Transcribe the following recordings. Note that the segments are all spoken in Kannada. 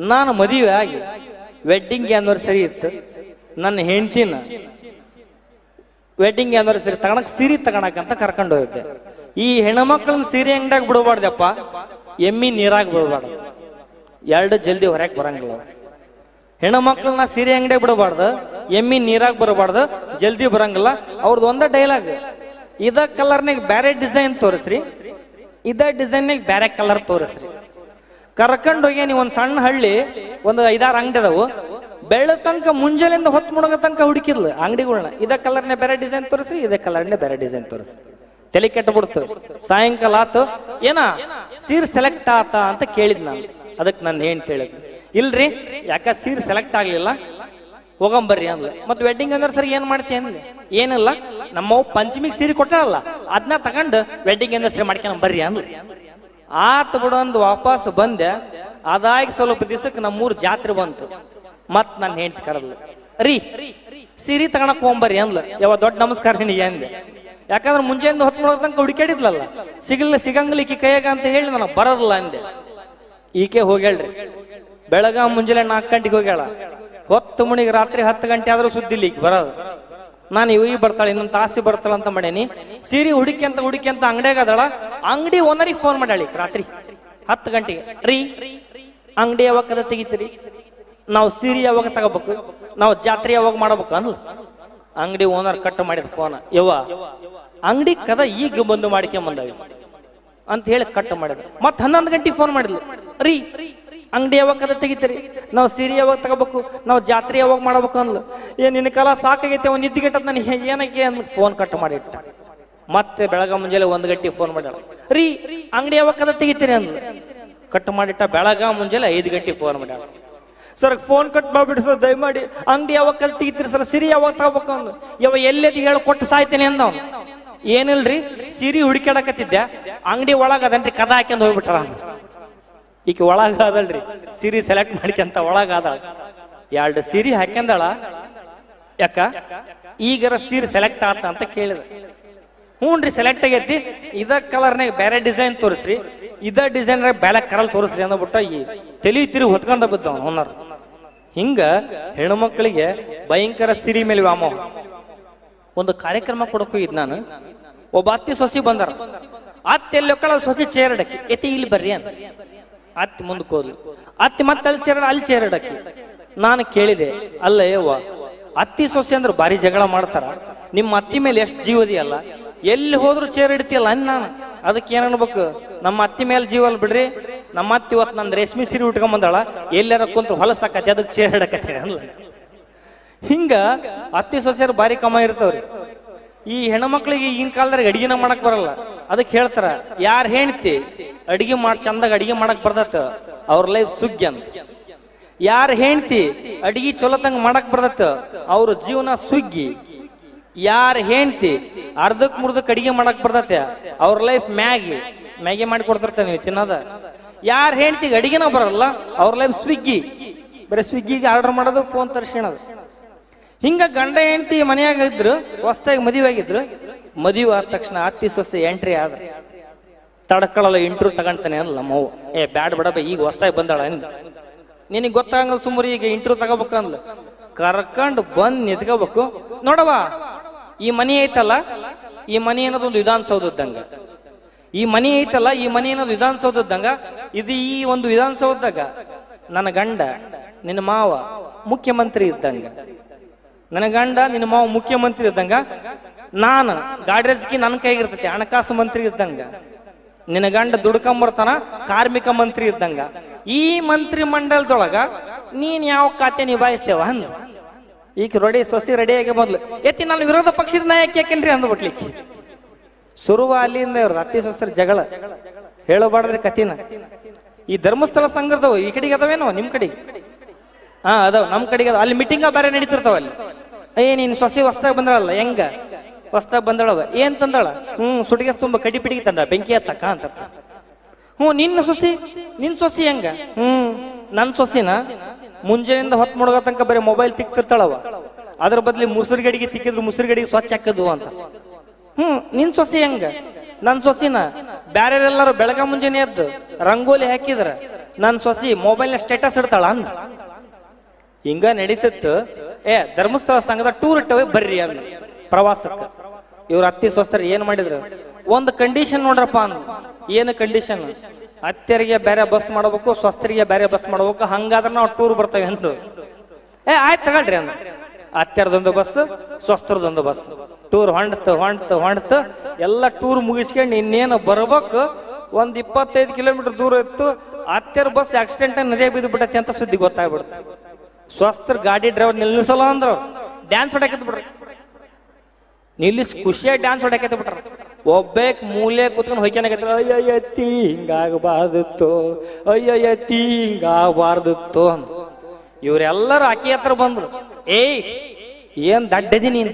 ನಾನು ಮದುವೆ ಆಗಿ ವೆಡ್ಡಿಂಗ್ ಆ್ಯನಿವರ್ಸರಿ ಇತ್ತು. ನನ್ನ ಹೆಂಡತಿನ ವೆಡ್ಡಿಂಗ್ ಆ್ಯನಿವರ್ಸರಿ ತಗೊಳಕ್ ಸೀರೆ ತಗೊಳಕ್ ಅಂತ ಕರ್ಕೊಂಡು ಹೋಗಿದ್ದೆ. ಈ ಹೆಣ್ಮಕ್ಳನ್ನ ಸೀರೆ ಅಂಗಡಿಯಾಗ ಬಿಡಬಾರ್ದಪ್ಪ. ಎಮ್ಮಿ ನೀರಾಗ ಬಿಡಬಾರ್ದು. ಎರಡು ಜಲ್ದಿ ಹೊರಗೆ ಬರಂಗಿಲ್ಲ. ಹೆಣ್ಮಕ್ಳನ್ನ ಸೀರೆ ಅಂಗಡಿಯಾಗ ಬಿಡಬಾರ್ದು, ಎಮ್ಮಿ ನೀರಾಗ ಬರಬಾರ್ದು, ಜಲ್ದಿ ಬರಂಗಿಲ್ಲ. ಅವ್ರದ್ದು ಒಂದ ಡೈಲಾಗ್ ಇದ ಕಲರ್ನಾಗ ಬೇರೆ ಡಿಸೈನ್ ತೋರಿಸ್ರಿ. ಇದ ಡಿಸೈನ್ನಾಗ ಬೇರೆ ಕಲರ್ ತೋರಿಸ್ರಿ. ಕರ್ಕೊಂಡು ಹೋಗಿ ನೀವು ಒಂದು ಸಣ್ಣ ಹಳ್ಳಿ, ಒಂದು ಐದಾರು ಅಂಗಡಿ ಅದಾವು. ಬೆಳ್ಳ ತನಕ ಮುಂಜಾನೆಯಿಂದ ಹೊತ್ತು ಮುಡಗ ತನಕ ಹುಡುಕಿದ್ಲು ಅಂಗಡಿಗಳನ್ನ ಇದ ಕಲರ್ನೇ ಬೇರೆ ಡಿಸೈನ್ ತೋರಿಸ್ರಿ, ಇದೇ ಕಲರ್ನೇ ಬೇರೆ ಡಿಸೈನ್ ತೋರಿಸ್ರಿ. ತಲೆ ಕೆಟ್ಟು ಬಿಡ್ತು. ಸಾಯಂಕಾಲ ಆತು. ಏನ, ಸೀರೆ ಸೆಲೆಕ್ಟ್ ಆತ ಅಂತ ಕೇಳಿದ್ ನಾನು. ಅದಕ್ಕೆ ನನ್ನ ಏನ್ ಕೇಳಿದ್? ಇಲ್ರಿ, ಯಾಕ ಸೀರೆ ಸೆಲೆಕ್ಟ್ ಆಗ್ಲಿಲ್ಲ? ಹೋಗಂಬರ್ರಿ ಅಂದ್ಲ. ಮತ್ತೆ ವೆಡ್ಡಿಂಗ್ ಅಂದ್ರೆ ಸರ್ ಏನ್ ಮಾಡ್ತೀಯ ಅಂದ್ಲಿ? ಏನಿಲ್ಲ. ನಮ್ಮ ಪಂಚಮಿಗೆ ಸೀರೆ ಕೊಟ್ಟಾರಲ್ಲ ಅದನ್ನ ತಗೊಂಡು ವೆಡ್ಡಿಂಗ್ ಸರಿ ಮಾಡ್ಕೊಂಡ್ ಬರ್ರಿ ಅಂದ್ಲ. ಆತ ಬಿಡು ಅಂದ್ ವಾಪಸ್ ಬಂದೆ. ಅದಾಗಿ ಸ್ವಲ್ಪ ದಿವಸಕ್ಕೆ ನಮ್ಮೂರು ಜಾತ್ರೆ ಬಂತು. ಮತ್ ನನ್ನ ಹೆಂಡತಿ ಕರೆದ್ಲು, ರೀ, ಸೀರೆ ತಗೊಳಕ್ ಹೋಗ್ಬರ್ರಿ ಅಂದ್ಲ. ಯಾವ ದೊಡ್ಡ ನಮಸ್ಕಾರ ನಿನಗೆ ಅಂದೆ. ಯಾಕಂದ್ರೆ ಮುಂಜಾನೆ ಹೊತ್ತು ಮಾಡೋದ್ ತನಕ ಹುಡುಕಾಡಿದ್ಲಲ್ಲ ಸಿಗಲ್ಲ ಸಿಗಂಗಿಲ್ಲ ಕೈಯಾಗ ಅಂತ ಹೇಳಿ ನನಗೆ ಬರೋದಿಲ್ಲ ಅಂದೆ. ಈಕೆ ಹೋಗ್ಯಾಳ್ರಿ. ಬೆಳಗ ಮುಂಜಾನೆ ನಾಲ್ಕು ಗಂಟೆಗೆ ಹೋಗ್ಯಾಳ. ಹೊತ್ತು ಮುಣಿಗೆ ರಾತ್ರಿ ಹತ್ತು ಗಂಟೆ ಆದ್ರೂ ಸುದ್ದಿಲ್ಲ ಈಗ ಬರೋದು. ನಾನು ಇವ್ ಬರ್ತಾಳೆ, ಇನ್ನೊಂದು ತಾಸಿ ಬರ್ತಾಳ ಅಂತ ಮಾಡೇನಿ. ಸೀರೆ ಹುಡುಕಿ ಅಂತ ಹುಡುಕಿ ಅಂತ ಅಂಗಡಿಯಾಗ ಅದಳ. ಅಂಗಡಿ ಓನರಿಗೆ ಫೋನ್ ಮಾಡಾಳಿ ರಾತ್ರಿ. ಹತ್ತು ಗಂಟೆಗೆ, ರೀ, ಅಂಗಡಿ ಯಾವಾಗ ಕದ ತೆಗಿತೀರಿ? ನಾವು ಸೀರೆ ಯಾವಾಗ ತಗೋಬೇಕು? ನಾವು ಜಾತ್ರೆ ಯಾವಾಗ ಮಾಡಬೇಕು ಅಂದ್ಲು. ಅಂಗಡಿ ಓನರ್ ಕಟ್ ಮಾಡಿದ ಫೋನ್ ಯವ್ವ, ಅಂಗಡಿ ಕದ ಈಗ ಬಂದು ಮಾಡ್ಕೊಂಬಂದಾವಿ. ಅಂತ ಹೇಳಿ ಕಟ್ ಮಾಡಿದ್ರು ಮತ್ತೆ ಹನ್ನೊಂದು ಗಂಟೆಗೆ ಫೋನ್ ಮಾಡಿದ್ಲು. ರೀ ಅಂಗಡಿ ಯಾವಾಗ ಕದ ತೆಗಿತೀರಿ? ನಾವು ಸೀರೆ ಯಾವಾಗ ತಗೋಬೇಕು? ನಾವು ಜಾತ್ರೆ ಯಾವಾಗ ಮಾಡಬೇಕು ಅಂದ್ಲು? ಏ, ನಿನ್ನ ಕಾಲ ಸಾಕಾಗೈತೆ ಒಂದು ನಿದ್ದೆ ಗಂಟೆ ನನಗೆ ಏನಕ್ಕೆ ಅಂದ್ ಫೋನ್ ಕಟ್ ಮಾಡಿಟ್ಟ. ಮತ್ತೆ ಬೆಳಗ ಮುಂಜಾನೆ ಒಂದು ಗಂಟೆ ಫೋನ್ ಮಾಡ್ಯಾಳ. ರೀ, ಅಂಗಡಿ ಯಾವಾಗ ಕದ ತೆಗಿತೀರಿ ಅಂದ್ಲು? ಕಟ್ ಮಾಡಿಟ್ಟ, ಬೆಳಗ ಮುಂಜಾನೆ ಐದು ಗಂಟೆ ಫೋನ್ ಮಾಡ್ಯಾಳ. ಸರ್ ಫೋನ್ ಕಟ್ ಮಾಡ್ಬಿಟ್ಟು ಸರ್, ದಯಮಾಡಿ, ಅಂಗಡಿ ಯಾವಾಗ ಕಲ್ ತೆಗಿತೀರಿ ಸರ್? ಸಿರಿ ಯಾವಾಗ ತಗೋಬೇಕು ಅಂದ್ ಯಾವ ಎಲ್ಲೆದು ಹೇಳಿ ಕೊಟ್ಟು ಸಾಯ್ತೇನೆ ಅಂದ ಅವ್ನು. ಏನಿಲ್ರಿ, ಸಿರಿ ಹುಡುಕಾಡಕತ್ತಿದ್ದೆ ಅಂಗಡಿ ಒಳಗದನ್ರಿ ಕದ ಹಾಕ್ಯಂಡ್ ಹೋಗ್ಬಿಟ್ರ ಈಕೆ ಒಳಗಾದಲ್ರಿ ಸಿರಿ ಸೆಲೆಕ್ಟ್ ಮಾಡ್ಕೊಂತ ಒಳಗಾದ ಎರಡು ಸಿರಿ ಹಾಕ್ಯಂದಳ. ಯಾಕ? ಈಗರ ಸೀರೆ ಸೆಲೆಕ್ಟ್ ಆತ ಅಂತ ಕೇಳಿದ. ಹ್ಞೂನ್ರಿ ಸೆಲೆಕ್ಟ್ ಆಗೈತಿ. ಇದ ಕಲರ್ನಾಗ ಬೇರೆ ಡಿಸೈನ್ ತೋರಿಸ್ರಿ. ಇದ ಡಿಸೈನ್ ಬೇರೆ ಕರಲ್ ತೋರಿಸ್ರಿ ಅಂದ್ಬಿಟ್ಟ ಈ ತಲಿ ತಿರುಗಿ ಹೊತ್ಕೊಂಡ ಬಿದ್ದವ ಓನರ್ ಹಿಂಗ ಹೆಣ್ಮಕ್ಳಿಗೆ ಭಯಂಕರ ಸಿರಿ ಮೇಲೆ ವ್ಯಾಮೋಹ. ಒಂದು ಕಾರ್ಯಕ್ರಮ ಕೊಡಕ್ ಹೋಗಿದ್ ನಾನು. ಒಬ್ಬ ಅತ್ತಿ ಸೊಸಿ ಬಂದಾರ. ಅತ್ತೆ ಎಲ್ಲಿ ಚೇರ್ ಸೊಸಿ ಚೇರಡಕ್ಕಿ ಎತ್ತಿ ಇಲ್ಲಿ ಬರ್ರಿ ಅಂತ ಅತ್ತಿ ಮುಂದಕ್ಕೆ ಹೋದ್ಲು ಅತ್ತಿ ಮತ್ತೆ ಅಲ್ಲಿ ಚೇರಡ ಅಲ್ಲಿ ಸೇರಡಕ್ಕೆ ನಾನು ಕೇಳಿದೆ, ಅಲ್ಲ ಯವ್ವ, ಅತ್ತಿ ಸೊಸೆ ಅಂದ್ರೆ ಭಾರಿ ಜಗಳ ಮಾಡ್ತಾರ. ನಿಮ್ಮ ಅತ್ತಿ ಮೇಲೆ ಎಷ್ಟು ಜೀವದಿಯಲ್ಲ ಎಲ್ಲಿ ಹೋದ್ರು ಚೇರ್ ಇಡ್ತೀಯಲ್ಲ ಅನ್ ನಾನು. ಅದಕ್ಕೆ ಏನ್ ಅನ್ಬೇಕು? ನಮ್ಮ ಅತ್ತಿ ಮೇಲೆ ಜೀವ ಅಲ್ಲ ಬಿಡ್ರಿ. ನಮ್ಮ ಅತ್ತಿ ಇವತ್ತು ನನ್ನ ರೇಷ್ಮೆ ಸೀರೆ ಉಟ್ಕೊಂಡ್ ಬಂದಾಳ. ಎಲ್ಲಾರ ಕುಂತು ಹೊಲಸಾಕತಿ ಅದಕ್ಕೆ ಚೇರ್ ಇಡಕತ್ತೀನಿ ಅಲ್ಲ ಹಿಂಗ ಅತ್ತಿ ಸೊಸೆಯರು ಭಾರಿ ಕಮ ಇರ್ತಾವ್ರಿ. ಈ ಹೆಣ್ಮಕ್ಳಿಗೆ ಈಗಿನ ಕಾಲದಾಗ ಅಡಿಗೆನ ಮಾಡಕ್ ಬರಲ್ಲ. ಅದಕ್ಕೆ ಹೇಳ್ತಾರ, ಯಾರು ಹೆಣ್ತಿ ಅಡಿಗೆ ಮಾಡ್ ಚಂದಾಗ ಅಡಿಗೆ ಮಾಡಕ್ ಬರ್ದತ್ ಅವ್ರ ಲೈಫ್ ಸುಗ್ಗಿ ಅಂತ. ಯಾರು ಹೆಣ್ತಿ ಅಡಿಗೆ ಚಲೋತಂಗ ಮಾಡಕ್ ಬರ್ದತ್ ಅವ್ರ ಜೀವನ ಸುಗ್ಗಿ. ಯಾರು ಹೆಣ್ತಿ ಅರ್ಧಕ್ ಮುರ್ದಕ್ ಅಡಿಗೆ ಮಾಡಕ್ ಬರ್ತೈತೆ, ಅವ್ರ ಲೈಫ್ ಮ್ಯಾಗಿ. ಮ್ಯಾಗಿ ಮಾಡಿ ಕೊಡ್ತಿರ್ತಾನೆ ನೀವು ತಿನ್ನೋದ. ಯಾರು ಹೆಣ್ತಿಗೆ ಅಡಿಗೆನ ಬರಲ್ಲ, ಅವ್ರ ಲೈಫ್ ಸ್ವಿಗ್ಗಿ ಬರೀ ಸ್ವಿಗ್ಗಿಗೆ ಆರ್ಡರ್ ಮಾಡೋದು ಫೋನ್ ತರ್ಸ್ಕೊಳೋದು. ಹಿಂಗ ಗಂಡ ಹೆಂಡತಿ ಮನೆಯಾಗ ಇದ್ರು, ಹೊಸ್ದಾಗಿ ಮದುವೆ ಆಗಿದ್ರು, ಮದುವೆ ಆದ ತಕ್ಷಣ ಅತ್ತಿ ಸೊಸೆ ಎಂಟ್ರಿ ಆದ ತಡ್ಕೊಳ್ಳಲ್ಲ ಇಂಟ್ರೂ ತಗೊಂತಾನೆ ಅಲ್ಲ ನಮ್ಮವ್ವ. ಏ, ಬ್ಯಾಡ್ ಬಿಡಬ ಈಗ ಹೊಸ್ದಾಗಿ ಬಂದಾಳ ನಿನಗೆ ಗೊತ್ತಾಗಲ್ಲ ಸುಮ್ಮರು ಈಗ ಇಂಟ್ರೂ ತಗೋಬೇಕು ಅಂದ್ಲ. ಕರ್ಕೊಂಡು ಬಂದ್ ನಿಂತ್ಕೋಬೇಕು. ನೋಡವ ಈ ಮನೆ ಐತಲ್ಲ, ಈ ಮನೆ ಅನ್ನೋದು ಒಂದು ವಿಧಾನಸೌಧ ಇದ್ದಂಗ ಈ ಮನೆ ಐತಲ್ಲ, ಈ ಮನೆ ಅನ್ನೋದು ವಿಧಾನಸೌಧ ಇದ್ದಂಗ ಇದು ಈ ಒಂದು ವಿಧಾನಸೌಧದಾಗ ನನ್ನ ಗಂಡ, ನಿನ್ನ ಮಾವ ಮುಖ್ಯಮಂತ್ರಿ ಇದ್ದಂಗ. ನನ್ನ ಗಂಡ, ನಿನ್ನ ಮಾವ ಮುಖ್ಯಮಂತ್ರಿ ಇದ್ದಂಗ, ನಾನು ಗಾಡ್ರೇಜ್ಕಿ ನನ್ನ ಕೈಗಿರ್ತೈತಿ ಹಣಕಾಸು ಮಂತ್ರಿ ಇದ್ದಂಗ. ನಿನ್ನ ಗಂಡ ದುಡ್ಕೊಂಬರ್ತಾನ, ಕಾರ್ಮಿಕ ಮಂತ್ರಿ ಇದ್ದಂಗ. ಈ ಮಂತ್ರಿ ಮಂಡಲದೊಳಗ ನೀನ್ ಯಾವ ಖಾತೆ ನಿಭಾಯಿಸ್ತೇವ ಅಂದ. ಈಗ ರೆಡಿ ಸೊಸಿ ರೆಡಿಯಾಗಿ ಮೊದ್ಲು. ಎತ್ತಿ ನಾನು ವಿರೋಧ ಪಕ್ಷದ ನಾಯಕ ಯಾಕೆನ್ರಿ ಅಂದ್ಬಿಟ್ಲಿಕ್ಕೆ ಶುರುವ ಅಲ್ಲಿಂದ ಇವ್ರ ಅತ್ತಿ ಸೊಸರ ಜಗಳ. ಹೇಳಬಾರ್ದ್ರಿ ಕತಿನ ಈ ಧರ್ಮಸ್ಥಳ ಸಂಘದವು ಈ ಕಡೆಗೆ ಅದಾವೇನೋ ನಿಮ್ ಕಡೆಗೆ? ಹಾ, ಅದಾವ. ನಮ್ ಕಡೆಗೆ ಅಲ್ಲಿ ಮೀಟಿಂಗ ಬೇರೆ ನಡೀತಿರ್ತಾವ ಅಲ್ಲಿ. ಏ, ನೀನ್ ಸೊಸಿ ಹೊಸ್ದಾಗ ಬಂದಳಲ್ಲ, ಹೆಂಗ? ಹೊಸ್ದಾಗ ಬಂದಳವ. ಏನ್ ತಂದಳ? ಹ್ಮ್ ಸುಟಿಗೆ ತುಂಬ ಕಡಿ ಪಿಟಿಗೆ ತಂದ ಬೆಂಕಿ ಹಚ್ಚಕ್ಕ ಅಂತ ಹ್ಞೂ, ನಿನ್ನ ಸೊಸಿ? ನಿನ್ ಸೊಸಿ ಹೆಂಗ? ಹ್ಮ್, ನನ್ ಸೊಸಿನ? ಮುಂಜಾನೆಯಿಂದ ಹೊತ್ತು ಮುಳುಗೋ ತನಕ ಬರೀ ಮೊಬೈಲ್ ತಿಕ್ತಿರ್ತಾಳವ. ಅದ್ರ ಬದ್ಲಿ ಮುಸುರು ಗಡಿಗೆ ತಿಕ್ಕಿದ್ರು ಮುಸುರು ಗಡಿಗೆ ಸ್ವಚ್ಛ ಹಾಕದು ಅಂತ. ಹ್ಮ್, ನಿನ್ ಸೊಸಿ ಹೆಂಗ? ನನ್ ಸೊಸಿನ? ಬ್ಯಾರೆಲ್ಲರೂ ಬೆಳಗ ಮುಂಜಾನೆ ಎದ್ದು ರಂಗೋಲಿ ಹಾಕಿದ್ರ ನನ್ನ ಸೊಸಿ ಮೊಬೈಲ್ನ ಸ್ಟೇಟಸ್ ಇಡ್ತಾಳ ಅಂದ. ಹಿಂಗ ನಡೀತಿತ್ತು. ಏ, ಧರ್ಮಸ್ಥಳ ಸಂಘದ ಟೂರ್ ಇಟ್ಟವೆ, ಬರ್ರಿ ಅದ್ ಪ್ರವಾಸಕ್ಕೆ. ಇವ್ರ ಅತ್ತಿ ಸ್ವಸ್ಥರು ಏನ್ ಮಾಡಿದ್ರು? ಒಂದು ಕಂಡೀಷನ್ ನೋಡ್ರಪ್ಪ ಅಂದ್ ಏನು ಕಂಡೀಷನ್ ಅತ್ತೆರಿಗೆ ಬೇರೆ ಬಸ್ ಮಾಡ್ಬೇಕು ಸ್ವಸ್ಥರಿಗೆ ಬೇರೆ ಬಸ್ ಮಾಡ್ಬೇಕು, ಹಂಗಾದ್ರೆ ನಾವು ಟೂರ್ ಬರ್ತೇವೆ ಅಂತ ಏ, ಆಯ್ತು ತಗೊಳ್ರಿ ಅಂದ್ರೆ ಅತ್ತೆರದೊಂದು ಬಸ್ ಸ್ವಸ್ಥರದೊಂದು ಬಸ್ ಟೂರ್ ಹೊಂಡ್ತು ಹೊಂಡ್ತು ಹೊಂಡ್ತು, ಎಲ್ಲ ಟೂರ್ ಮುಗಿಸ್ಕೊಂಡು ಇನ್ನೇನು ಬರ್ಬೇಕು? ಒಂದ್ ಇಪ್ಪತ್ತೈದು ಕಿಲೋಮೀಟರ್ ದೂರ ಇತ್ತು. ಅತ್ತೆರ ಬಸ್ ಆಕ್ಸಿಡೆಂಟ್ ನದಿಯಾಗ ಬಿದ್ದು ಬಿಡತ್ತೆ ಅಂತ ಸುದ್ದಿ ಗೊತ್ತಾಗ್ಬಿಡ್ತು. ಸ್ವಸ್ಥರ ಗಾಡಿ ಡ್ರೈವರ್ ನಿಲ್ಲಿಸಲ್ಲ ಅಂದ್ರು. ಡ್ಯಾನ್ಸ್ ಹೊಡಕತ್ ಬಿಡ್ರಿ. ನಿಲ್ಲಿಸ್ ಖುಷಿಯಾಗಿ ಡ್ಯಾನ್ಸ್ ಹೊಡಕತ್ತ ಬಿಟ್ರ. ಒಬ್ಬೇಕ್ ಮೂಲೆ ಕುತ್ಕೊಂಡು ಅಯ್ಯ ಅಯ್ಯಯ್ಯತ್ತಿ ಹಿಂಗಾಗಬಾರ್ದಿತ್ತು ತೀ. ಹಿಂಗಾಗಬಾರ್ದಿತ್ತು ಅಂತ ಇವರೆಲ್ಲರೂ ಅಕ್ಕಿ ಹತ್ರ ಬಂದ್ರು. ಏಯ್, ಏನ್ ದಡ್ಡದಿ ನೀನು?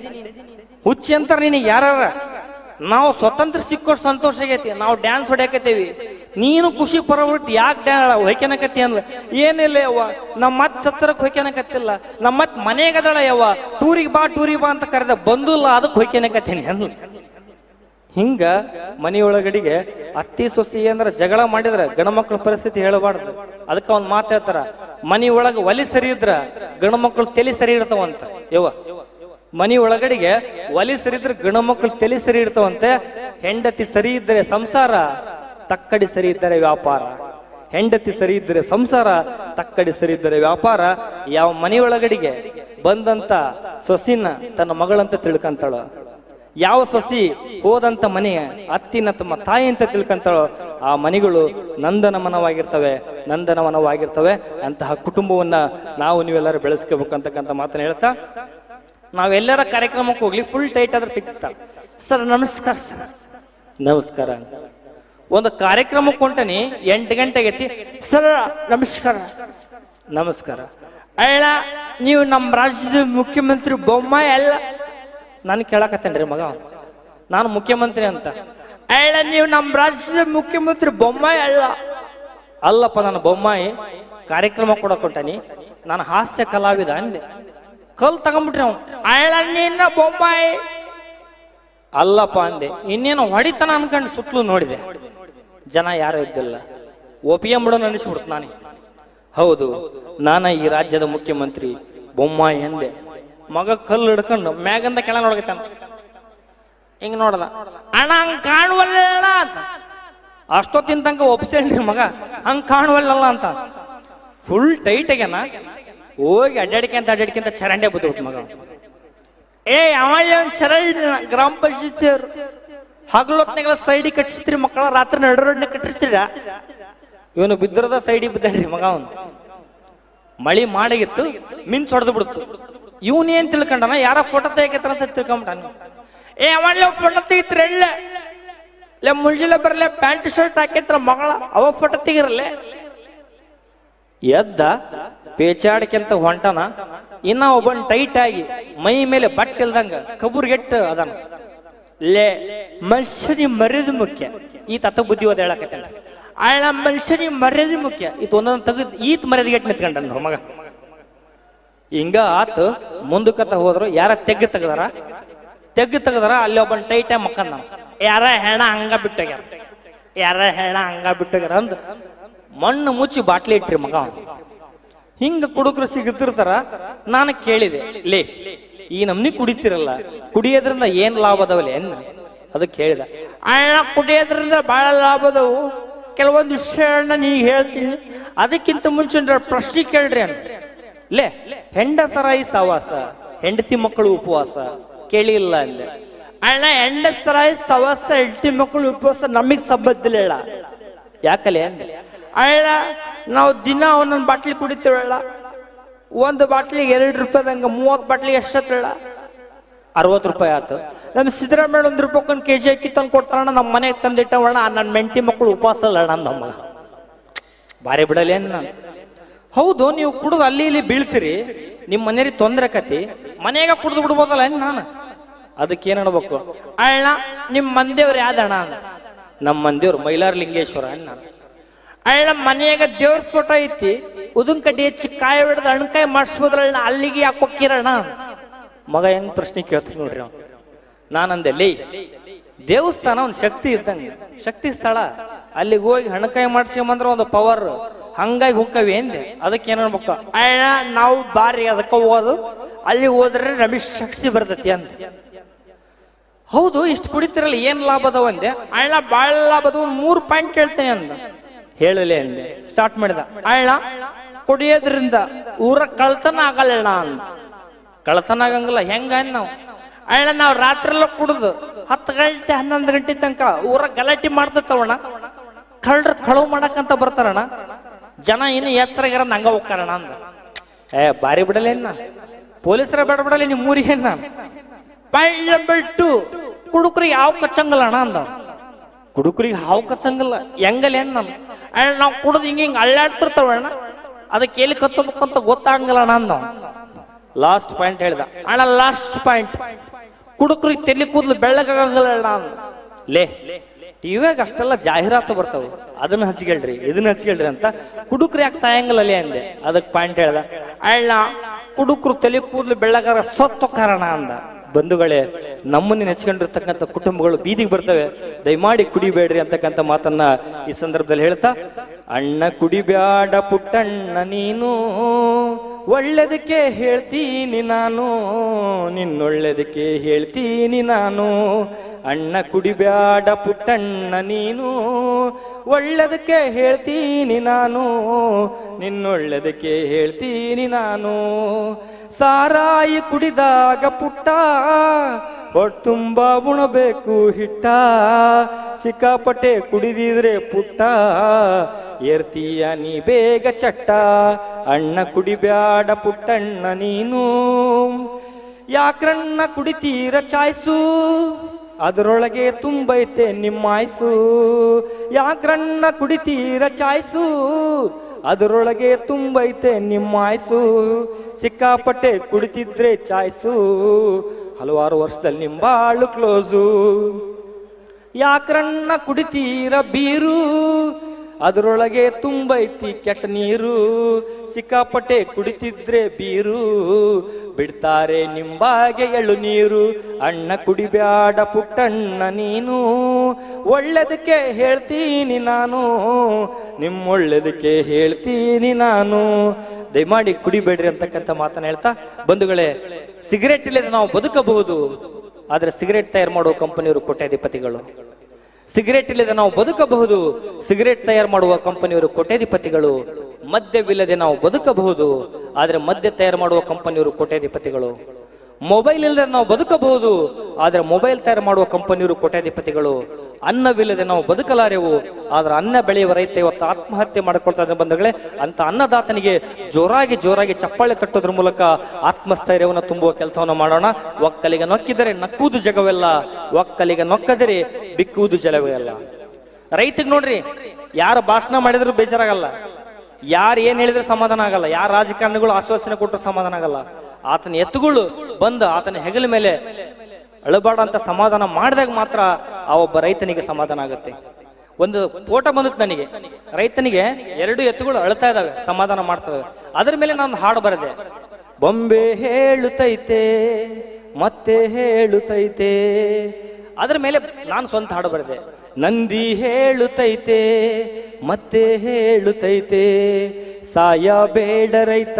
ಹುಚ್ಚಿ ಅಂತಾರ ನಿನಗೆ ಯಾರ ನಾವು ಸ್ವತಂತ್ರ ಸಿಕ್ಕೋರು ಸಂತೋಷ ಆಗೈತಿ. ನಾವು ಡ್ಯಾನ್ಸ್ ಹೊಡ್ಯಾಕತ್ತೀವಿ. ನೀನು ಖುಷಿ ಪರಬಿಟ್ಟು ಯಾಕೆ ಡ್ಯಾ ಹೊಯ್ಕೆನಕತ್ತಿ ಅಂದ್ಲ. ಏನಿಲ್ಲ ಯವ್ವ ನಮ್ಮ ಮತ್ ಸತ್ತರಕ್ಕೆ ಹೊಯ್ಕೆನಕತ್ತಿಲ್ಲ ನಮ್ಮ ಮತ್ ಮನೆಗೆ ಅದಳ ಯವ್ವ. ಟೂರಿಗೆ ಬಾ ಟೂರಿಗೆ ಬಾ ಅಂತ ಕರೆದ, ಬಂದಿಲ್ಲ ಅದಕ್ಕೆ ಹೊಯ್ಕೆನಕತ್ತೀನಿ ಅಂದ್ಲ. ಹಿಂಗ ಮನೆಯೊಳಗಡಿಗೆ ಅತ್ತಿ ಸೊಸಿ ಅಂದ್ರ ಜಗಳ ಮಾಡಿದ್ರ ಗಣಮಕ್ಳ ಪರಿಸ್ಥಿತಿ ಹೇಳಬಾರ್ದು. ಅದಕ್ಕೆ ಅವ್ನ್ ಮಾತು ಹೇಳ್ತಾರ ಮನಿ ಒಳಗ ಒಲಿ ಸರಿ ಇದ್ರ ಗಣಮಕ್ಳು ತಲೆ ಸರಿ ಇರ್ತಾವಂತ ಯವ್ವ ಮನಿ ಒಳಗಡಿಗೆ ಒಲಿ ಸರಿ ಇದ್ರೆ ಗಣಮಕ್ಳು ತಲೆ ಸರಿ ಇರ್ತಾವಂತೆ ಹೆಂಡತಿ ಸರಿ ಇದ್ರೆ ಸಂಸಾರ ತಕ್ಕಡಿ ಸರಿ ಇದ್ದರೆ ವ್ಯಾಪಾರ. ಹೆಂಡತಿ ಸರಿ ಇದ್ದರೆ ಸಂಸಾರ, ತಕ್ಕಡಿ ಸರಿ ಇದ್ದರೆ ವ್ಯಾಪಾರ. ಯಾವ ಮನೆಯೊಳಗಡೆಗೆ ಬಂದಂತ ಸೊಸಿನ ತನ್ನ ಮಗಳಂತ ತಿಳ್ಕಂತಾಳ? ಯಾವ ಸೊಸಿ ಹೋದಂತ ಮನೆ ಅತ್ತಿನ ತಮ್ಮ ತಾಯಿ ಅಂತ ತಿಳ್ಕಂತಾಳೋ? ಆ ಮನೆಗಳು ನಂದನಮನವಾಗಿರ್ತವೆ ನಂದನಮನವಾಗಿರ್ತವೆ ಅಂತಹ ಕುಟುಂಬವನ್ನ ನಾವು ನೀವೆಲ್ಲರೂ ಬೆಳೆಸ್ಕೋಬೇಕಂತಕ್ಕಂಥ ಮಾತನ್ನ ಹೇಳ್ತಾ ನಾವೆಲ್ಲರ ಕಾರ್ಯಕ್ರಮಕ್ಕೆ ಹೋಗ್ಲಿ ಫುಲ್ ಟೈಟ್ ಆದ್ರೆ ಸಿಗ್ತಾ. ಸರ್, ನಮಸ್ಕಾರ ಸರ್. ನಮಸ್ಕಾರ. ಒಂದು ಕಾರ್ಯಕ್ರಮಕ್ಕೆ ಹೊಂಟನಿ ಎಂಟು ಗಂಟೆಗೆ ಆಗೈತಿ ಸರ್, ನಮಸ್ಕಾರ. ನಮಸ್ಕಾರ. ಅಳ್ಳ ನೀವು ನಮ್ಮ ರಾಜ್ಯದ ಮುಖ್ಯಮಂತ್ರಿ ಬೊಮ್ಮಾಯಿ ಅಲ್ಲ? ನಾನು ಕೇಳಕತ್ತೇನ್ರಿ ಮಗ. ನಾನು ಮುಖ್ಯಮಂತ್ರಿ ಅಂತ. ಅಳ್ಳ ನೀವು ನಮ್ಮ ರಾಜ್ಯದ ಮುಖ್ಯಮಂತ್ರಿ ಬೊಮ್ಮಾಯಿ ಅಲ್ಲ? ಅಲ್ಲಪ್ಪ, ನಾನು ಬೊಮ್ಮಾಯಿ. ಕಾರ್ಯಕ್ರಮ ಕೂಡ ಕೊಟ್ಟನಿ ನಾನು ಹಾಸ್ಯ ಕಲಾವಿದ ಅಂದೆ. ಕಲ್ ತಗೊಂಡ್ಬಿಟ್ರಿ ಅವ್ನು. ಅಳ್ಳ ನಿನ್ನ ಬೊಮ್ಮಾಯಿ? ಅಲ್ಲಪ್ಪ, ಅಂದೆ. ಇನ್ನೇನು ಹೊಡಿತನ ಅನ್ಕೊಂಡು ಸುತ್ತಲೂ ನೋಡಿದೆ. ಜನ ಯಾರು ಇದ್ದಿಲ್ಲ. ಒಪಿಎಂ ಬಿಡೋ ಅನಿಸ್ಬಿಡ್ತು ನಾನು. ಹೌದು, ನಾನು ಈ ರಾಜ್ಯದ ಮುಖ್ಯಮಂತ್ರಿ ಬೊಮ್ಮಾಯಿ ಎಂದೆ. ಮಗ ಕಲ್ಲು ಹಿಡ್ಕೊಂಡು ಮ್ಯಾಗಂದ ಕೆಳ ನೋಡ್ಕತಾನ ಹಿಂಗ್ ನೋಡದ. ಅಣ್ಣ ಹಂಗ್ ಕಾಣುವಲ್ಲ ಅಂತ. ಅಷ್ಟೊತ್ತಿನ ತನಕ ಒಪ್ಸೇನ್ರಿ ಮಗ? ಹಂಗ್ ಕಾಣುವಲ್ಲ ಅಂತ. ಫುಲ್ ಟೈಟ್ ಆಗ್ಯಾನ. ಹೋಗಿ ಅಡ್ಡಾಡ್ಕೊಂತ ಅಡ್ಡಾಡ್ಕೊಂತ ಚರಂಡೆ ಬಿದ್ದು ಮಗ. ಏ ಸರಳ ಗ್ರಾಮ ಪಂಚಾಯತಿ ಅವ್ರು ಹಗಲೊತ್ನಾಗ ಸೈಡಿ ಕಟ್ಟಿಸ್ತೀರಿ, ಮಕ್ಕಳ ರಾತ್ರಿ ನಡು ರೋಡ್ನ ಕಟ್ಟಿಸ್ತೀರ? ಇವನು ಬಿದ್ದರದ ಸೈಡಿ ಬಿದ್ದಾನ್ರಿ ಮಗ ಅವನು. ಮಳಿ ಮಾಡಿಗಿತ್ತು, ಮಿಂಚ್ ಹೊಡೆದು ಬಿಡ್ತು. ಇವನೇನ್ ತಿಳ್ಕೊಂಡನ? ಯಾರ ಫೋಟೋ ತೆಗಿತಾರ ಅಂತ ತಿಳ್ಕೊಂಬಿಟ್ಟಾನ ಏ ಅವಲ್ಲ ಫೋಟೋ ತೆಗಿತ್ರಿ ಎಳ್ಳ ಲೇ, ಮುಂಜಾನೆ ಬರ್ಲೆ ಪ್ಯಾಂಟ್, ಶರ್ಟ್ ಹಾಕಿತ್ರ ಮಗಳ, ಅವ ಫೋಟೋ ತೆಗಿರಲ್ಲೇ. ಎದ್ದ ಪೇಚಾಡ್ಕೆಂತ ಹೊಂಟನ. ಇನ್ನ ಒಬ್ಬನ್ ಟೈಟ್ ಆಗಿ ಮೈ ಮೇಲೆ ಬಟ್ಟೆ ಇಲ್ದಂಗ ಕಬುರ್ಗೆಟ್ಟ ಅದಾನ. ಲೇ ಮನುಷ್ಯನಿಗೆ ಮರ್ಯಾದೆ ಮುಖ್ಯ. ಈತ ಬುದ್ಧಿ ಓದ ಹೇಳಕತ್ತೆ ಆಳ ಮನುಷ್ಯನಿಗೆ ಮರ್ಯಾದೆ ಮುಖ್ಯ. ಈತ ಒಂದೊಂದು ತೆಗೆದು ಈತ ಮರ್ಯಾದೆ ಗೆಟ್ ನಿಂತ್ಕೊಂಡ ಮಗ. ಹಿಂಗ ಆತ ಮುಂದಕ್ಕತ್ತ ಹೋದ್ರು. ಯಾರ ತೆಗ್ಗ ತೆಗ್ದಾರ? ತೆಗ್ಗ ತೆಗ್ದಾರ. ಅಲ್ಲಿ ಒಬ್ಬನ್ ಟೈಟ್ ಮಕ್ಕಂದ ಯಾರ ಹೆಣ ಹಂಗ ಬಿಟ್ಟೋಗ್ಯಾರ. ಯಾರ ಹೆಣ ಹಂಗ ಬಿಟ್ಟೋಗ್ಯಾರ ಅಂದ್ ಮಣ್ಣು ಮುಚ್ಚಿ ಬಾಟ್ಲಿ ಇಟ್ರಿ ಮಗ. ಹಿಂಗ ಕುಡುಕರು ಸಿಗುತ್ತಿರ್ತಾರ ನಾನು ಕೇಳಿದೆ. ಲೇ ಈ ನಮ್ನಿ ಕುಡಿತಿರಲ್ಲ, ಕುಡಿಯೋದ್ರಿಂದ ಏನ್ ಲಾಭ ಅದಾವಲ್ಲ ಏನ್? ಅದಕ್ಕೆ ಹೇಳಿದ. ಅಣ್ಣ ಕುಡಿಯೋದ್ರಿಂದ ಬಹಳ ಲಾಭ ಅದಾವು. ಕೆಲವೊಂದು ವಿಷಯಗಳನ್ನ ನೀವು ಹೇಳ್ತೀನಿ. ಅದಕ್ಕಿಂತ ಮುಂಚೆ ಪ್ರಶ್ನೆ ಕೇಳ್ರಿ ಅಣ್ಣ. ಲೇ, ಹೆಂಡಸರಾಯಿ ಸವಾಸ ಹೆಂಡತಿ ಮಕ್ಕಳು ಉಪವಾಸ, ಕೇಳಿಲ್ಲ ಅಲ್ಲ ಅಣ್ಣ, ಹೆಂಡಸರಾಯಿ ಸವಾಸ ಹೆಂಡತಿ ಮಕ್ಕಳು ಉಪವಾಸ ನಮಗ್ ಸಂಬಂಧ ಯಾಕಲೇ ಅಣ್ಣ, ನಾವು ದಿನ ಒಂದೊಂದು ಬಾಟ್ಲಿ ಕುಡಿತೀವಲ್ಲ ಒಂದು ಬಾಟ್ಲಿಗೆ ಎರಡು ರೂಪಾಯಿದಂಗ ಮೂವತ್ತು ಬಾಟ್ಲಿಗೆ ಎಷ್ಟತ್ತೇಳ? ಅರವತ್ತು ರೂಪಾಯಿ ಆಯ್ತು ನಮ್ಮ ಸಿದ್ದರಾಮಯ್ಯ ಒಂದು ರೂಪಾಯಿ ಒಂದು ಕೆ ಜಿ ಅಕ್ಕಿ ತಂದು ಕೊಡ್ತಾರಣ್ಣ ನಮ್ಮ ಮನೆಗೆ ತಂದಿಟ್ಟವಣ್ಣ ನನ್ನ ಮೆಂಟಿ ಮಕ್ಕಳು ಉಪವಾಸ ಅಲ್ಲಣ್ಣ ನಮ್ಮ. ಬಾರಿ ಬಿಡಲೇನು ನಾನು ಹೌದು ನೀವು ಕುಡಿದು ಅಲ್ಲಿ ಇಲ್ಲಿ ಬೀಳ್ತೀರಿ ನಿಮ್ಮ ಮನೆಯವ್ರಿಗೆ ತೊಂದರೆ ಕತಿ ಮನೆಯಾಗ ಕುಡಿದು ಬಿಡ್ಬೋದಲ್ಲ ಏನು ನಾನು? ಅದಕ್ಕೆ ಏನ್ ಅಣ್ಣ ನಿಮ್ಮ ಮಂದಿಯವ್ರು ಯಾವ್ದಣ್ಣ? ಅಂದ ನಮ್ಮ ಮಂದಿಯವ್ರು ಮೈಲಾರ ಲಿಂಗೇಶ್ವರ ನಾನು ಅಣ್ಣ ಮನೆಯಾಗ ದೇವ್ರ ಫೋಟೋ ಐತಿ. ಉದನ್ ಕಡ್ಡಿ ಹೆಚ್ಚಿ ಕಾಯಿ ಬಿಡದ ಅಣ್ಕಾಯಿ ಮಾಡಿಸ್ಬೋದ್ರಲ್ಲ ಅಲ್ಲಿಗೆ ಯಾಕೆ ಹೋಗ್ಕಿರಣ್ಣ ಮಗ ಹೆಂಗ್ ಪ್ರಶ್ನೆ ಕೇಳ್ತೀನಿ ನೋಡ್ರಿ ಅವ್ನು. ನಾನಂದೆ, ಲೇ, ದೇವಸ್ಥಾನ ಒಂದು ಶಕ್ತಿ ಇದ್ದಂಗೆ. ಶಕ್ತಿ ಸ್ಥಳ. ಅಲ್ಲಿಗೆ ಹೋಗಿ ಹಣಕಾಯಿ ಮಾಡ್ಸ್ಕೊಂಬಂದ್ರೆ ಒಂದು ಪವರ್ ಹಂಗಾಗಿ ಹೋಗ್ಕವಿ ಅಂದೆ ಅದಕ್ಕೆ ಏನ್ ಅಯ್ಯ ನಾವು ಬಾರಿ ಅದಕ್ಕೆ ಹೋಗೋದು. ಅಲ್ಲಿ ಹೋದ್ರೆ ನಮಗೆ ಶಕ್ತಿ ಬರ್ತೈತಿ ಅಂತ ಹೌದು, ಇಷ್ಟು ಕುಡಿತಿರಲ್ಲ, ಏನ್ ಲಾಭ ಅದಾವ ಅಯ್ಯ ಬಾಳ ಲಾಭ ಒಂದ್ ಮೂರು ಪಾಯಿಂಟ್ ಕೇಳ್ತೇನೆ ಅಂದ. ಹೇಳಲೆ ಅಂದೆ. ಸ್ಟಾರ್ಟ್ ಮಾಡಿದ. ಅಣ್ಣ ಕುಡಿಯೋದ್ರಿಂದ ಊರ ಕಳ್ತನ ಆಗಲ್ಲ ಅಂದ. ಕಳ್ತನ ಆಗಂಗಿಲ್ಲ, ಹೆಂಗ ನಾವು? ಅಣ್ಣ ನಾವು ರಾತ್ರಿ ಎಲ್ಲ ಕುಡ್ದು ಹತ್ತು ಗಂಟೆ ಹನ್ನೊಂದು ಗಂಟೆ ತನಕ ಊರ ಗಲಾಟೆ ಮಾಡ್ತವಣ್ಣ ಕಳ್ರ ಕಳವು ಮಾಡಕ್ಕಂತ ಬರ್ತಾರಣ ಜನ ಇನ್ನು ಎತ್ತರಗಿರ ನಂಗ ಹೋಗ್ತಾರಣ ಅಂದ. ಏ, ಬಾರಿ ಬಿಡಲೇನ್ ಪೊಲೀಸರ ಬೇಡ ಬಿಡಲಿ ನಿಮ್ಮ ಊರಿಗೆ ನಾನು ಬಿಟ್ಟು ಕುಡುಕರು ಯಾವ ಕಚ್ಚಂಗಲ್ಲ ಅಣ್ಣ ಅಂದ ಕುಡುಕ್ರಿಗೆ ಹಾವು ಕಚ್ಚಂಗಿಲ್ಲ. ಹೆಂಗಲ್ಲ ಏನ್ ನಾನು ಅಣ್ಣ ನಾವು ಕುಡ್ದು ಹಿಂಗೆ ಹಿಂಗೆ ಅಳ್ಳಾಡ್ತಿರ್ತಾವ ಅಣ್ಣ. ಅದಕ್ಕೆ ಎಲ್ಲಿ ಕಚ್ಚಬೇಕಂತ ಗೊತ್ತಾಗಂಗಿಲ್ಲ ಅಣ್ಣ ಅಂದ ಲಾಸ್ಟ್ ಪಾಯಿಂಟ್ ಹೇಳ್ದ. ಅಣ್ಣ ಲಾಸ್ಟ್ ಪಾಯಿಂಟ್ ಕುಡುಕರಿಗೆ ತೆಲಿ ಕೂದಲು ಬೆಳ್ಳಗಾಗಂಗಿಲ್ಲ ಅಂದ ಲೇ ಟಿವಿಯಾಗ ಅಷ್ಟೆಲ್ಲ ಜಾಹೀರಾತು ಬರ್ತವೆ. ಅದನ್ನ ಹಚ್ಕೇಳ್ರಿ ಇದನ್ನ ಹಚ್ಕೇಳ್ರಿ ಅಂತ ಕುಡುಕ್ರು ಯಾಕೆ ಸಾಯಂಗಿಲ್ಲ ಲೇ ಅಂದೆ. ಅದಕ್ಕೆ ಪಾಯಿಂಟ್ ಹೇಳ್ದ. ಅಣ್ಣ, ಕುಡುಕರು ತಲೆ ಕೂದಲು ಬೆಳ್ಳಗಾರ ಸತ್ತು ಕಾರಣ ಅಂದ. ಬಂಧುಗಳೇ, ನಮ್ಮನ್ನು ನೆಚ್ಕೊಂಡಿರ್ತಕ್ಕಂಥ ಕುಟುಂಬಗಳು ಬೀದಿಗೆ ಬರ್ತವೆ. ದಯಮಾಡಿ ಕುಡಿಬೇಡ್ರಿ ಅಂತಕ್ಕಂಥ ಮಾತನ್ನ ಈ ಸಂದರ್ಭದಲ್ಲಿ ಹೇಳ್ತಾ, ಅಣ್ಣ ಕುಡಿಬ್ಯಾಡ ಪುಟ್ಟಣ್ಣ ನೀನು, ಒಳ್ಳೆದಕ್ಕೆ ಹೇಳ್ತೀನಿ ನಾನು, ನಿನ್ನೊಳ್ಳೆದಕ್ಕೆ ಹೇಳ್ತೀನಿ ನಾನು. ಅಣ್ಣ ಕುಡಿಬ್ಯಾಡ ಪುಟ್ಟಣ್ಣ ನೀನು ಒಳ್ಳೆದಕ್ಕೆ ಹೇಳ್ತೀನಿ ನಾನು, ನಿನ್ನೊಳ್ಳೆದಕ್ಕೆ ಹೇಳ್ತೀನಿ ನಾನು. ಸಾರಾಯಿ ಕುಡಿದಾಗ ಪುಟ್ಟ ಹೊಟ್ಟುಂಬ ಉಣಬೇಕು ಹಿಟ್ಟ. ಸಿಕ್ಕಾಪಟ್ಟೆ ಕುಡಿದಿದ್ರೆ ಪುಟ್ಟ, ಏರ್ತೀಯ ನೀ ಬೇಗ ಚಟ್ಟ. ಅಣ್ಣ ಕುಡಿಬ್ಯಾಡ ಪುಟ್ಟಣ್ಣ ನೀನು. ಯಾಕ್ರಣ್ಣ ಕುಡಿತೀರ ಚಾಯ್ಸು? ಅದರೊಳಗೆ ತುಂಬೈತೆ ನಿಮ್ಮಾಯ್ಸು. ಯಾಕ್ರಣ್ಣ ಕುಡಿತೀರ ಚಾಯ್ಸು. ಅದರೊಳಗೆ ತುಂಬೈತೆ ನಿಮ್ಮಾಯ್ಸು. ಸಿಕ್ಕಾಪಟ್ಟೆ ಕುಡಿತಿದ್ರೆ ಚಾಯ್ಸು. ಹಲವಾರು ವರ್ಷದಲ್ಲಿ ನಿಮ್ಮ ಬಾಳು ಕ್ಲೋಸು ಯಾಕ್ರಣ್ಣ ಕುಡಿತೀರ ಬೀರು. ಅದರೊಳಗೆ ತುಂಬೈತಿ ಕೆಟ್ಟ ನೀರು. ಸಿಕ್ಕಾಪಟ್ಟೆ ಕುಡಿತಿದ್ರೆ ಬೀರು. ಬಿಡ್ತಾರೆ ನಿಂಬಾಗೆ ಎಳ್ಳು ನೀರು. ಅಣ್ಣ ಕುಡಿಬ್ಯಾಡ ಪುಟ್ಟಣ್ಣ ನೀನು. ಒಳ್ಳೆದಕ್ಕೆ ಹೇಳ್ತೀನಿ ನಾನು. ನಿಮ್ಮೊಳ್ಳೆದಕ್ಕೆ ಹೇಳ್ತೀನಿ ನಾನು. ದಯಮಾಡಿ ಕುಡಿಬೇಡ್ರಿ ಅಂತಕ್ಕಂಥ ಮಾತನ್ನ ಹೇಳ್ತಾ, ಬಂಧುಗಳೇ, ಸಿಗರೇಟ್ ಇಲ್ಲದೆ ನಾವು ಬದುಕಬಹುದು. ಆದರೆ ಸಿಗರೇಟ್ ತಯಾರು ಮಾಡುವ ಕಂಪನಿಯವರು ಕೋಟ್ಯಾಧಿಪತಿಗಳು. ಸಿಗರೇಟ್ ಇಲ್ಲದೆ ನಾವು ಬದುಕಬಹುದು. ಸಿಗರೇಟ್ ತಯಾರು ಮಾಡುವ ಕಂಪನಿಯವರು ಕೋಟ್ಯಾಧಿಪತಿಗಳು. ಮದ್ಯವಿಲ್ಲದೆ ನಾವು ಬದುಕಬಹುದು. ಆದರೆ ಮದ್ಯ ತಯಾರು ಮಾಡುವ ಕಂಪನಿಯವರು ಕೋಟ್ಯಾಧಿಪತಿಗಳು. ಮೊಬೈಲ್ ಇಲ್ಲದೆ ನಾವು ಬದುಕಬಹುದು. ಆದ್ರೆ ಮೊಬೈಲ್ ತಯಾರು ಮಾಡುವ ಕಂಪನಿಯವರು ಕೋಟ್ಯಾಧಿಪತಿಗಳು. ಅನ್ನವಿಲ್ಲದೆ ನಾವು ಬದುಕಲಾರೆವು. ಆದ್ರೆ ಅನ್ನ ಬೆಳೆಯುವ ರೈತ ಇವತ್ತು ಆತ್ಮಹತ್ಯೆ ಮಾಡಿಕೊಳ್ತಾ ಬಂಧುಗಳೇ. ಅಂತ ಅನ್ನದಾತನಿಗೆ ಜೋರಾಗಿ ಜೋರಾಗಿ ಚಪ್ಪಾಳೆ ತಟ್ಟೋದ್ರ ಮೂಲಕ ಆತ್ಮಸ್ಥೈರ್ಯವನ್ನು ತುಂಬುವ ಕೆಲಸವನ್ನು ಮಾಡೋಣ. ಒಕ್ಕಲಿಗೆ ನೊಕ್ಕಿದರೆ ನಕ್ಕುವುದು ಜಗವೆಲ್ಲ. ಒಕ್ಕಲಿಗೆ ನೊಕ್ಕದರೆ ಬಿಕ್ಕುವುದು ಜಲವೇ ಅಲ್ಲ ರೈತಗ್ ನೋಡ್ರಿ, ಯಾರು ಭಾಷಣ ಮಾಡಿದ್ರು ಬೇಜಾರಾಗಲ್ಲ. ಯಾರು ಏನ್ ಹೇಳಿದ್ರೆ ಸಮಾಧಾನ ಆಗಲ್ಲ. ಯಾರ ರಾಜಕಾರಣಿಗಳು ಆಶ್ವಾಸನೆ ಕೊಟ್ಟರು ಸಮಾಧಾನ ಆಗಲ್ಲ. ಆತನ ಎತ್ತುಗಳು ಬಂದು ಆತನ ಹೆಗಲ ಮೇಲೆ ಅಳಬಾಡ ಅಂತ ಸಮಾಧಾನ ಮಾಡಿದಾಗ ಮಾತ್ರ ಆ ಒಬ್ಬ ರೈತನಿಗೆ ಸಮಾಧಾನ ಆಗುತ್ತೆ. ಒಂದು ಫೋಟೋ ಬಂದಿತ್ತು ನನಗೆ. ರೈತನಿಗೆ ಎರಡು ಎತ್ತುಗಳು ಅಳ್ತಾ ಇದ್ದಾವೆ ಸಮಾಧಾನ ಮಾಡ್ತವೆ. ಅದ್ರ ಮೇಲೆ ನಾನು ಹಾಡು ಬರದೆ. ಬೊಂಬೆ ಹೇಳುತ್ತೈತೆ ಮತ್ತೆ ಹೇಳುತ್ತೈತೆ ಅದ್ರ ಮೇಲೆ ನಾನು ಸ್ವಂತ ಹಾಡು ಬರೆದೆ. ನಂದಿ ಹೇಳುತ್ತೈತೆ ಮತ್ತೆ ಹೇಳುತ್ತೈತೆ ಸಾಯ ಬೇಡ ರೈತ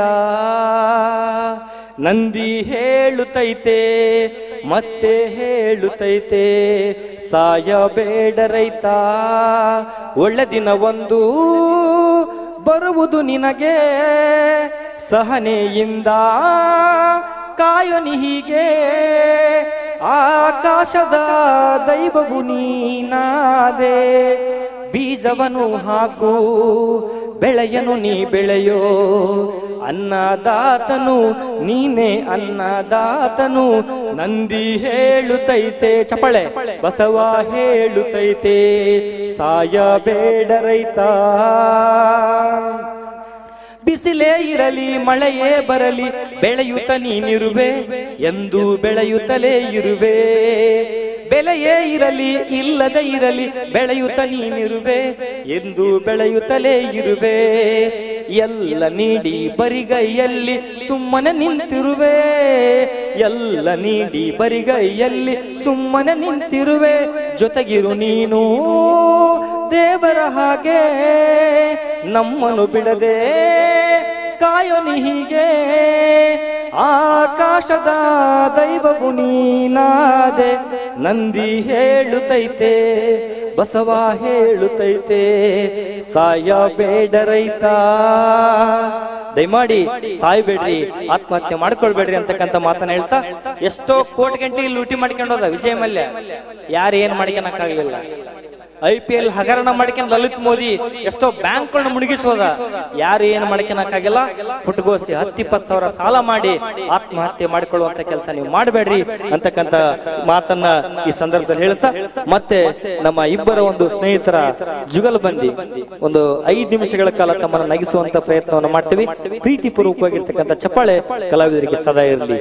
ನಂದಿ ಹೇಳುತ್ತೈತೆ ಮತ್ತೆ ಹೇಳುತ್ತೈತೆ ಸಾಯ ಬೇಡ ರೈತ, ಒಳ್ಳೆ ದಿನ ಒಂದು ಬರುವುದು ನಿನಗೆ, ಸಹನೆಯಿಂದ ಕಾಯೊನಿ ಹೀಗೆ, ಆಕಾಶದ ದೈವವು ನೀನಾದೆ, ಬೀಜವನ್ನು ಹಾಕು ಬೆಳೆಯನು ನೀ ಬೆಳೆಯೋ ಅನ್ನದಾತನು ನೀನೇ ಅನ್ನದಾತನು. ನಂದಿ ಹೇಳುತ್ತೈತೆ ಚಪಳೆ, ಬಸವ ಹೇಳುತ್ತೈತೆ ಸಾಯ ಬೇಡ ರೈತ. ಬಿಸಿಲೇ ಇರಲಿ, ಮಳೆಯೇ ಬರಲಿ, ಬೆಳೆಯುತ್ತ ನೀನಿರುವೆ, ಎಂದು ಬೆಳೆಯುತ್ತಲೇ ಇರುವೆ. ಬೆಲೆಯೇ ಇರಲಿ, ಇಲ್ಲದೆ ಇರಲಿ, ಬೆಳೆಯುತ್ತ ನೀನಿರುವೆ, ಎಂದು ಬೆಳೆಯುತ್ತಲೇ ಇರುವೆ. ಎಲ್ಲ ನೀಡಿ ಬರಿಗೈಯಲ್ಲಿ ಸುಮ್ಮನೆ ನಿಂತಿರುವೆ. ಎಲ್ಲ ನೀಡಿ ಬರಿಗೈಯಲ್ಲಿ ಸುಮ್ಮನೆ ನಿಂತಿರುವೆ. ಜೊತೆಗಿರು ನೀನು ದೇವರ ಹಾಗೆ, ನಮ್ಮನ್ನು ಬಿಡದೆ ಕಾಯೊನಿ ಹೀಗೆ. ಆಕಾಶದ ದೈವವು ನೀನಾದೆ ನಂದಿ ಹೇಳುತ್ತೈತೆ ಬಸವ ಹೇಳುತ್ತೈತೆ ಸಾಯ ರೈತ. ದಯಮಾಡಿ ಸಾಯ್ಬೇಡ್ರಿ, ಆತ್ಮಹತ್ಯೆ ಮಾಡ್ಕೊಳ್ಬೇಡ್ರಿ ಅಂತಕ್ಕಂಥ ಮಾತನ್ನ ಹೇಳ್ತಾ, ಎಷ್ಟೋ ಕೋಟಿ ಗಂಟೆ ಲೂಟಿ ಮಾಡ್ಕೊಂಡೋದ ವಿಜಯ ಮಲ್ಯ ಯಾರು ಏನ್ ಮಾಡ್ಕೊಳಕ್ಕಾಗಲಿಲ್ಲ ಐ ಪಿ ಎಲ್ ಹಗರಣ ಮಾಡ್ಕೊಂಡು ಲಲಿತ್ ಮೋದಿ ಎಷ್ಟೋ ಬ್ಯಾಂಕ್ಗಳನ್ನ ಮುಳುಗಿಸೋದ. ಯಾರು ಏನ್ ಮಾಡ್ಕೊಳಕ್ಕಾಗಿಲ್ಲ? ಪುಟ್ಗೋಸಿ ಹತ್ತಿಪ್ಪತ್ತು ಸಾವಿರ ಸಾಲ ಮಾಡಿ ಆತ್ಮಹತ್ಯೆ ಮಾಡಿಕೊಳ್ಳುವಂತ ಕೆಲಸ ನೀವು ಮಾಡಬೇಡ್ರಿ ಅಂತಕ್ಕಂತ ಮಾತನ್ನ ಈ ಸಂದರ್ಭದಲ್ಲಿ ಹೇಳ್ತಾ, ಮತ್ತೆ ನಮ್ಮ ಇಬ್ಬರ ಒಂದು ಸ್ನೇಹಿತರ ಜುಗಲ್ ಬಂದಿ. ಒಂದು ಐದು ನಿಮಿಷಗಳ ಕಾಲ ತಮ್ಮನ್ನ ನಗಿಸುವಂತ ಪ್ರಯತ್ನವನ್ನು ಮಾಡ್ತೀವಿ. ಪ್ರೀತಿ ಪೂರ್ವಕವಾಗಿರ್ತಕ್ಕಂಥ ಚಪ್ಪಾಳೆ ಕಲಾವಿದರಿಗೆ ಸದಾ ಇರಲಿ.